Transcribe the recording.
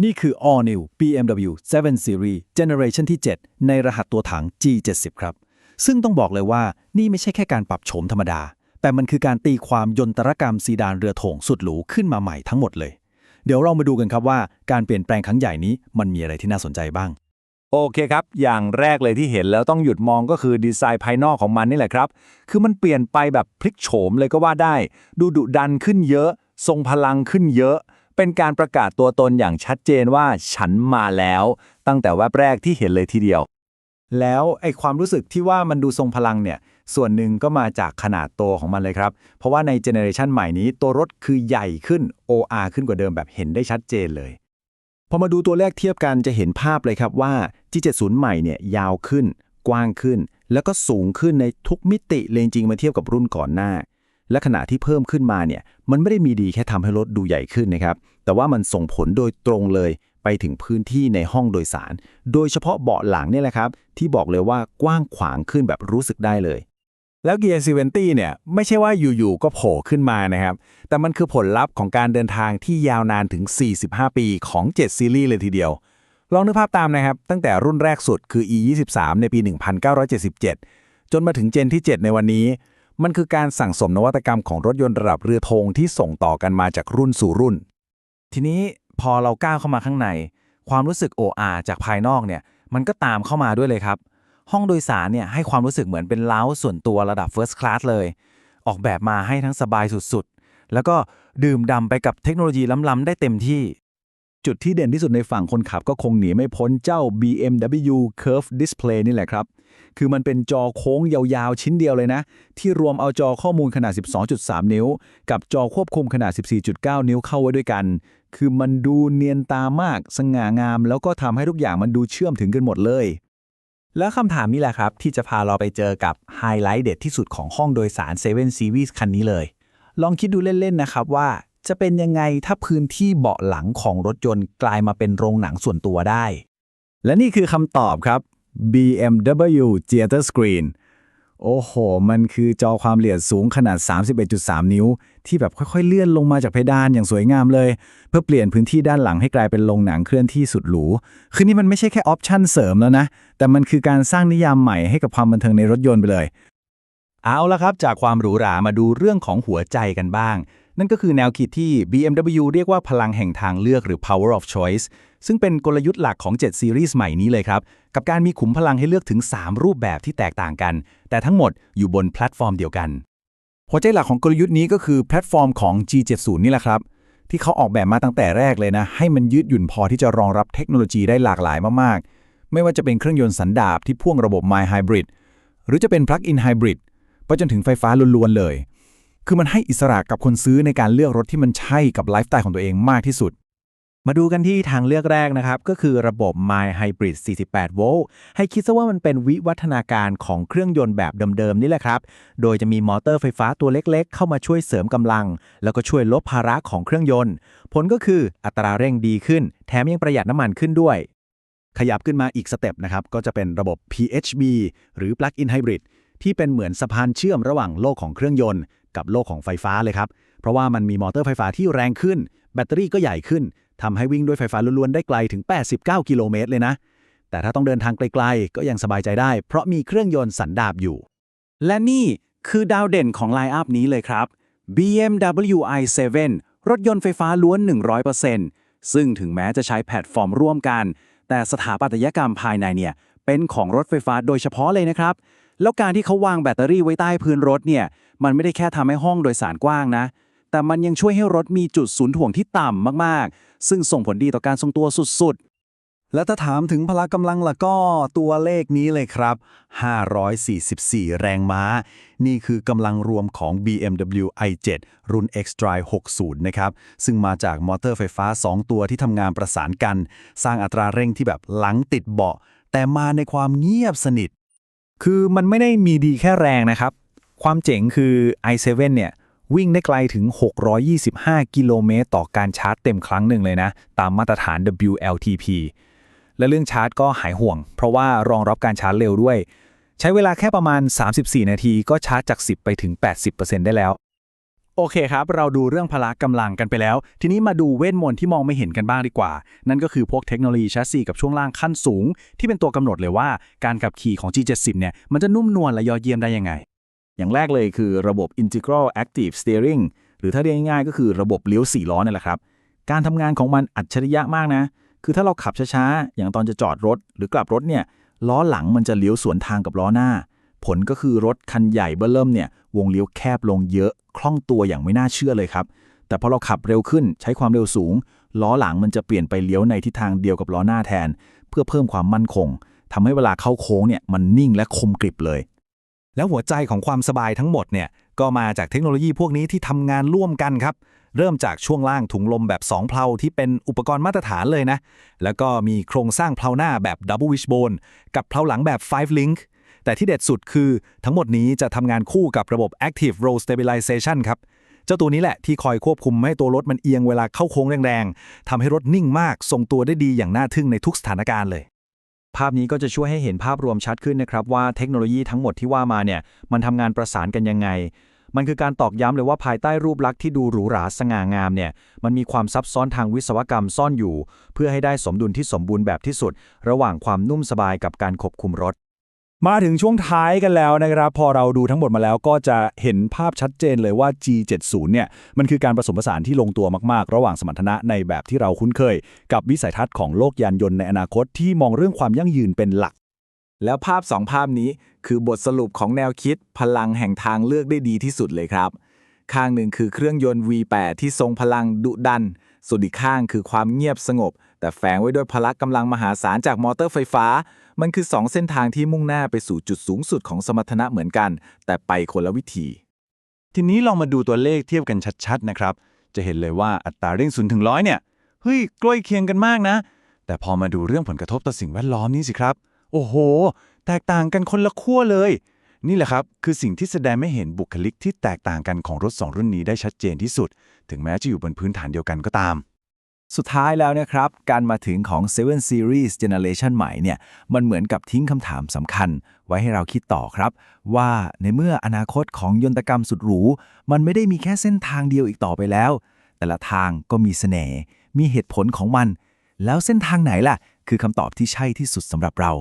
นี่คือ All New BMW 7 Series Generation ที่ 7 ในรหัสตัวถัง G70 ครับ ซึ่งต้องบอกเลยว่านี่ไม่ใช่แค่การปรับโฉมธรรมดา แต่มันคือการตีความยนตรกรรมซีดานเรือโถงสุดหรูขึ้นมาใหม่ทั้งหมดเลย เดี๋ยวเรามาดูกันครับว่าการเปลี่ยนแปลงครั้งใหญ่นี้มันมีอะไรที่น่าสนใจบ้าง โอเคครับ อย่างแรกเลยที่เห็นแล้วต้องหยุดมองก็คือดีไซน์ภายนอกของมันนี่แหละครับ คือมันเปลี่ยนไปแบบพลิกโฉมเลยก็ว่าได้ ดูดุดันขึ้นเยอะ ทรงพลังขึ้นเยอะ เป็นการประกาศตัวตนอย่างชัดเจนว่าฉันมาแล้ว ตั้งแต่แวบแรกที่เห็นเลยทีเดียว แล้วไอความรู้สึกที่ว่ามันดูทรงพลังเนี่ย ส่วนหนึ่งก็มาจากขนาดตัวของมันเลยครับ เพราะว่าในเจเนอเรชันใหม่นี้ ตัวรถคือใหญ่ขึ้น OR ขึ้นกว่าเดิมแบบเห็นได้ชัดเจนเลยพอมาดูตัวเลขเทียบกันจะเห็นภาพเลยครับว่า G70 ใหม่เนี่ยยาวขึ้น กว้างขึ้น แล้วก็สูงขึ้นในทุกมิติเลยจริงมาเทียบกับรุ่นก่อนหน้า และขณะที่เพิ่มขึ้นมาเนี่ยมันไม่ได้มีดีแค่ทำให้รถดูใหญ่ขึ้นนะครับ แต่ว่ามันส่งผลโดยตรงเลยไปถึงพื้นที่ในห้องโดยสาร โดยเฉพาะเบาะหลังเนี่ยแหละครับ ที่บอกเลยว่ากว้างขวางขึ้นแบบรู้สึกได้เลย แล้วเกียร์ซีเวนตี้เนี่ยไม่ใช่ว่าอยู่ๆก็โผล่ขึ้นมานะครับ แต่มันคือผลลัพธ์ของการเดินทางที่ยาวนานถึง 45 ปีของ 7 ซีรีส์เลยทีเดียว ลองนึกภาพตามนะครับ ตั้งแต่รุ่นแรกสุดคือ E23 ในปี 1977 จนมาถึงเจนที่ 7 ในวันนี้ มันคือการสั่งสมนวัตกรรมของรถยนต์ระดับเรือธงที่ส่งต่อกันมาจากรุ่นสู่รุ่น ทีนี้พอเราก้าวเข้ามาข้างใน ความรู้สึก OR จากภายนอกเนี่ยมันก็ตามเข้ามาด้วยเลยครับ ห้องโดยสารเนี่ยให้ความรู้สึกเหมือนเป็นเล้าส่วนตัวระดับ First Class เลย ออกแบบมาให้ทั้งสบายสุดๆ แล้วก็ดื่มด่ำไปกับเทคโนโลยีล้ำๆได้เต็มที่ จุดที่เด่นที่สุดในฝั่งคนขับก็คงหนีไม่พ้นเจ้า BMW Curve Display นี่แหละครับ คือมันเป็นจอโค้งยาวๆ ชิ้นเดียวเลยนะ ที่รวมเอาจอข้อมูลขนาด 12.3 นิ้ว กับจอควบคุมขนาด 14.9 นิ้วเข้าไว้ด้วยกัน คือมันดูเนียนตามาก สง่างาม แล้วก็ทำให้ทุกอย่างมันดูเชื่อมถึงกันหมดเลย แล้วคำถามนี้แหละครับ ที่จะพาเราไปเจอกับไฮไลท์เด็ดที่สุดของห้องโดยสาร 7 Series คันนี้เลย ลองคิดดูเล่นๆนะครับว่าจะเป็นยังไงถ้าพื้นที่เบาะหลังของรถยนต์กลายมาเป็นโรงหนังส่วนตัวได้ และนี่คือคำตอบครับ BMW Theater Screen โอ้โห มันคือจอความละเอียดสูงขนาด 31.3 นิ้ว ที่แบบค่อยๆ เลื่อนลงมาจากเพดานอย่างสวยงามเลย เพื่อเปลี่ยนพื้นที่ด้านหลังให้กลายเป็นโรงหนังเคลื่อนที่สุดหรู คือนี่มันไม่ใช่แค่ออปชั่นเสริมแล้วนะ แต่มันคือการสร้างนิยามใหม่ให้กับความบันเทิงในรถยนต์ไปเลย เอาละครับ จากความหรูหรามาดูเรื่องของหัวใจกันบ้าง นั่นก็คือแนวคิดที่ BMW เรียกว่าพลังแห่งทางเลือกหรือ power of choice ซึ่งเป็นกลยุทธ์หลักของ7 Series ใหม่นี้เลยครับ กับการมีขุมพลังให้เลือกถึง 3 รูปแบบที่แตกต่างกัน แต่ทั้งหมดอยู่บนแพลตฟอร์มเดียวกัน หัวใจหลักของกลยุทธ์นี้ก็คือแพลตฟอร์มของ G70 นี่แหละครับ ที่เขาออกแบบมาตั้งแต่แรกเลยนะ ให้มันยืดหยุ่นพอที่จะรองรับเทคโนโลยีได้หลากหลายมากๆ ไม่ว่าจะเป็นเครื่องยนต์สันดาปที่พ่วงระบบ My Hybrid หรือจะเป็น Plug-in Hybrid ไปจนถึงไฟฟ้าล้วนๆเลย คือมันให้อิสระกับคนซื้อในการเลือกรถที่มันใช่กับไลฟ์สไตล์ของตัวเองมากที่สุด มาดูกันที่ทางเลือกแรกนะครับ ก็คือระบบ My Hybrid 48 โวลต์ให้คิดซะว่ามันเป็นวิวัฒนาการของเครื่องยนต์แบบเดิมๆนี่แหละครับ โดยจะมีมอเตอร์ไฟฟ้าตัวเล็กๆ เข้ามาช่วยเสริมกำลัง แล้วก็ช่วยลดภาระของเครื่องยนต์ ผลก็คืออัตราเร่งดีขึ้น แถมยังประหยัดน้ำมันขึ้นด้วย ขยับขึ้นมาอีกสเต็ปนะครับก็จะเป็นระบบ PHB หรือ Plug-in Hybrid ที่เป็นเหมือนสะพานเชื่อมระหว่างโลกของเครื่องยนต์ กับโลกของไฟฟ้าเลยครับ เพราะว่ามันมีมอเตอร์ไฟฟ้าที่แรงขึ้น แบตเตอรี่ก็ใหญ่ขึ้นทำให้วิ่งด้วยไฟฟ้าล้วนๆได้ไกลถึง 89 กิโลเมตรเลยนะ แต่ถ้าต้องเดินทางไกลๆ ก็ยังสบายใจได้ เพราะมีเครื่องยนต์สันดาปอยู่ และนี่คือดาวเด่นของไลน์อัพนี้เลยครับ BMW i7 รถยนต์ไฟฟ้าล้วน 100%ซึ่งถึงแม้จะใช้แพลตฟอร์มร่วมกัน แต่สถาปัตยกรรมภายในเนี่ย เป็นของรถไฟฟ้าโดยเฉพาะเลยนะครับ แล้วการที่เขาวางแบตเตอรี่ไว้ใต้พื้นรถเนี่ย มันไม่ได้แค่ทำให้ห้องโดยสารกว้างนะ แต่มันยังช่วยให้รถมีจุดศูนย์ถ่วงที่ต่ำมากๆ ซึ่งส่งผลดีต่อการทรงตัวสุดๆ และถ้าถามถึงพละกำลังล่ะก็ตัวเลขนี้เลยครับ 544 แรงม้า นี่คือกำลังรวมของ BMW i7 รุ่น X-Drive 60 นะครับ ซึ่งมาจากมอเตอร์ไฟฟ้า 2 ตัวที่ทำงานประสานกัน สร้างอัตราเร่งที่แบบหลังติดเบาะ แต่มาในความเงียบสนิท คือมันไม่ได้มีดีแค่แรงนะครับ ความเจ๋งคือ i7 เนี่ย วิ่งได้ไกลถึง 625 กิโลเมตรต่อการชาร์จเต็มครั้งหนึ่งเลยนะ ตามมาตรฐาน WLTP และเรื่องชาร์จก็หายห่วง เพราะว่ารองรับการชาร์จเร็วด้วย ใช้เวลาแค่ประมาณ 34 นาทีก็ชาร์จจาก 10 ไปถึง 80%ได้แล้ว โอเคครับ เราดูเรื่องพละกำลังกันไปแล้ว ทีนี้มาดูเวทมนต์ที่มองไม่เห็นกันบ้างดีกว่า นั่นก็คือพวกเทคโนโลยีแชสซีกับช่วงล่างขั้นสูง ที่เป็นตัวกำหนดเลยว่าการขับขี่ของ G70 เนี่ยมันจะนุ่มนวลและยอดเยี่ยมได้ยังไง อย่างแรกเลยคือระบบ Integral Active Steering หรือถ้าเรียกง่ายๆก็คือระบบเลี้ยว4ล้อนี่แหละครับ การทำงานของมันอัจฉริยะมากนะ คือถ้าเราขับช้าๆ อย่างตอนจะจอดรถ หรือกลับรถเนี่ยล้อหลังมันจะเลี้ยวสวนทางกับล้อหน้า ผลก็คือรถคันใหญ่เบ้อเริ่มเนี่ยวงเลี้ยวแคบลงเยอะ คล่องตัวอย่างไม่น่าเชื่อเลยครับ แต่พอเราขับเร็วขึ้นใช้ความเร็วสูง ล้อหลังมันจะเปลี่ยนไปเลี้ยวในทิศทางเดียวกับล้อหน้าแทน เพื่อเพิ่มความมั่นคงทำให้เวลาเข้าโค้งเนี่ยมันนิ่งและคมกริบเลย แล้วหัวใจของความสบายทั้งหมดเนี่ยก็มาจากเทคโนโลยีพวกนี้ที่ทำงานร่วมกันครับเริ่มจากช่วงล่างถุงลมแบบ 2 เพลาที่เป็นอุปกรณ์มาตรฐานเลยนะ แล้วก็มีโครงสร้างเพลาหน้าแบบ Double Wishbone กับเพลาหลังแบบ 5 Link แต่ที่เด็ดสุดคือทั้งหมดนี้จะทำงานคู่กับระบบ Active Roll Stabilization ครับ เจ้าตัวนี้แหละที่คอยควบคุมไม่ให้ตัวรถมันเอียงเวลาเข้าโค้งแรงๆทำให้รถนิ่งมากทรงตัวได้ดีอย่างน่าทึ่งในทุกสถานการณ์เลย ภาพนี้ก็จะช่วยให้เห็นภาพรวมชัดขึ้นนะครับว่าเทคโนโลยีทั้งหมดที่ว่ามาเนี่ยมันทำงานประสานกันยังไงมันคือการตอกย้ำเลยว่าภายใต้รูปลักษณ์ที่ดูหรูหราสง่างามเนี่ย มันมีความซับซ้อนทางวิศวกรรมซ่อนอยู่ เพื่อให้ได้สมดุลที่สมบูรณ์แบบที่สุด ระหว่างความนุ่มสบายกับการควบคุมรถ มาถึงช่วงท้ายกันแล้วนะครับ พอเราดูทั้งหมดมาแล้วก็จะเห็นภาพชัดเจนเลยว่า G70 เนี่ยมันคือการผสมผสานที่ลงตัวมากๆ ระหว่างสมรรถนะในแบบที่เราคุ้นเคย กับวิสัยทัศน์ของโลกยานยนต์ในอนาคตที่มองเรื่องความยั่งยืนเป็นหลัก แล้วภาพสองภาพนี้คือบทสรุปของแนวคิด พลังแห่งทางเลือกได้ดีที่สุดเลยครับ ข้างหนึ่งคือเครื่องยนต์ V8 ที่ทรงพลังดุดันส่วนอีกข้างคือความเงียบสงบ แต่แฝงไว้ด้วยพละกำลังมหาศาลจากมอเตอร์ไฟฟ้า มันคือ 2 เส้นทางที่มุ่งหน้าไปสู่จุดสูงสุดของสมรรถนะเหมือนกัน แต่ไปคนละวิธี ทีนี้ลองมาดูตัวเลขเทียบกันชัดๆนะครับ จะเห็นเลยว่าอัตราเร่งศูนย์ถึงร้อยเนี่ย เฮ้ยใกล้เคียงกันมากนะ แต่พอมาดูเรื่องผลกระทบต่อสิ่งแวดล้อมนี่สิครับ โอ้โห แตกต่างกันคนละขั้วเลย นี่แหละครับคือสิ่งที่แสดงไม่เห็นบุคลิกที่แตกต่างกันของรถ 2 รุ่นนี้ได้ชัดเจนที่สุด ถึงแม้จะอยู่บนพื้นฐานเดียวกันก็ตาม สุดท้ายแล้วนะครับ การมาถึงของ7 Series Generation ใหม่เนี่ย มันเหมือนกับทิ้งคำถามสำคัญ ไว้ให้เราคิดต่อครับ ว่าในเมื่ออนาคตของยนตกรรมสุดหรู มันไม่ได้มีแค่เส้นทางเดียวอีกต่อไปแล้ว แต่ละทางก็มีเสน่ห์มีเหตุผลของมัน แล้วเส้นทางไหนล่ะ คือคำตอบที่ใช่ที่สุดสำหรับเรา